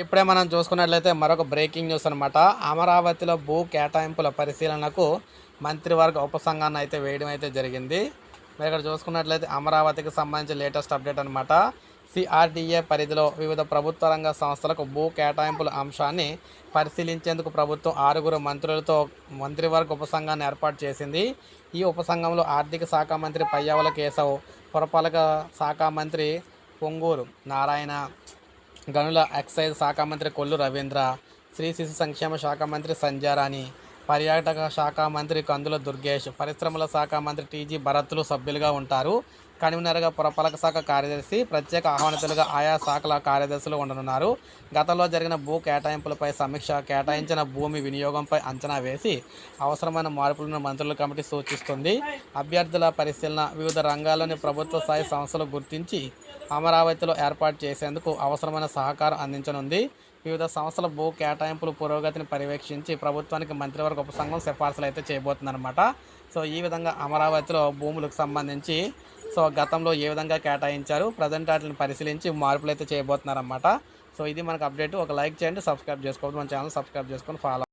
ఇప్పుడే మనం చూసుకున్నట్లయితే మరొక బ్రేకింగ్ న్యూస్ అనమాట అమరావతిలో భూ కేటాయింపుల పరిశీలనకు మంత్రివర్గ ఉపసంఘాన్ని అయితే వేయడం అయితే జరిగింది. మీరు ఇక్కడ చూసుకున్నట్లయితే అమరావతికి సంబంధించి లేటెస్ట్ అప్డేట్ అనమాట సిఆర్డీఏ పరిధిలో వివిధ ప్రభుత్వ రంగ సంస్థలకు భూ కేటాయింపుల అంశాన్ని పరిశీలించేందుకు ప్రభుత్వం ఆరుగురు మంత్రులతో మంత్రివర్గ ఉపసంఘాన్ని ఏర్పాటు చేసింది. ఈ ఉపసంఘంలో ఆర్థిక శాఖ మంత్రి పయ్యావల కేశవ్ పురపాలక శాఖ మంత్రి పొంగూరు నారాయణ గనుల ఎక్సైజ్ శాఖ మంత్రి కొల్లు రవీంద్ర శ్రీ శిశు సంక్షేమ శాఖ మంత్రి సంజారాణి పర్యాటక శాఖ మంత్రి కందుల దుర్గేష్ పరిశ్రమల శాఖ మంత్రి టీజీ భరత్లు సభ్యులుగా ఉంటారు. కన్వీనర్గా పురపాలక శాఖ కార్యదర్శి ప్రత్యేక ఆహ్వానితులుగా ఆయా శాఖల కార్యదర్శులు ఉండనున్నారు. గతంలో జరిగిన భూ కేటాయింపులపై సమీక్ష కేటాయించిన భూమి వినియోగంపై అంచనా వేసి అవసరమైన మార్పులను మంత్రుల కమిటీ సూచిస్తుంది. అభ్యర్థుల పరిశీలన వివిధ రంగాల్లోని ప్రభుత్వ స్థాయి సంస్థలు గుర్తించి అమరావతిలో ఏర్పాటు చేసేందుకు అవసరమైన సహకారం అందించనుంది. వివిధ సంస్థల భూ కేటాయింపుల పురోగతిని పర్యవేక్షించి ప్రభుత్వానికి మంత్రివర్గ ఉపసంఘం సిఫార్సులు అయితే చేయబోతుందన్నమాట. సో ఈ విధంగా అమరావతిలో భూములకు సంబంధించి సో గతంలో ఏ విధంగా కేటాయించారు ప్రజెంట్ వాటిని పరిశీలించి మార్పులు అయితే చేయబోతున్నారన్నమాట. సో ఇది మనకు అప్డేట్ ఒక లైక్ చేయండి సబ్స్క్రైబ్ చేసుకోవద్దు. మన ఛానల్ సబ్స్క్రైబ్ చేసుకొని ఫాలో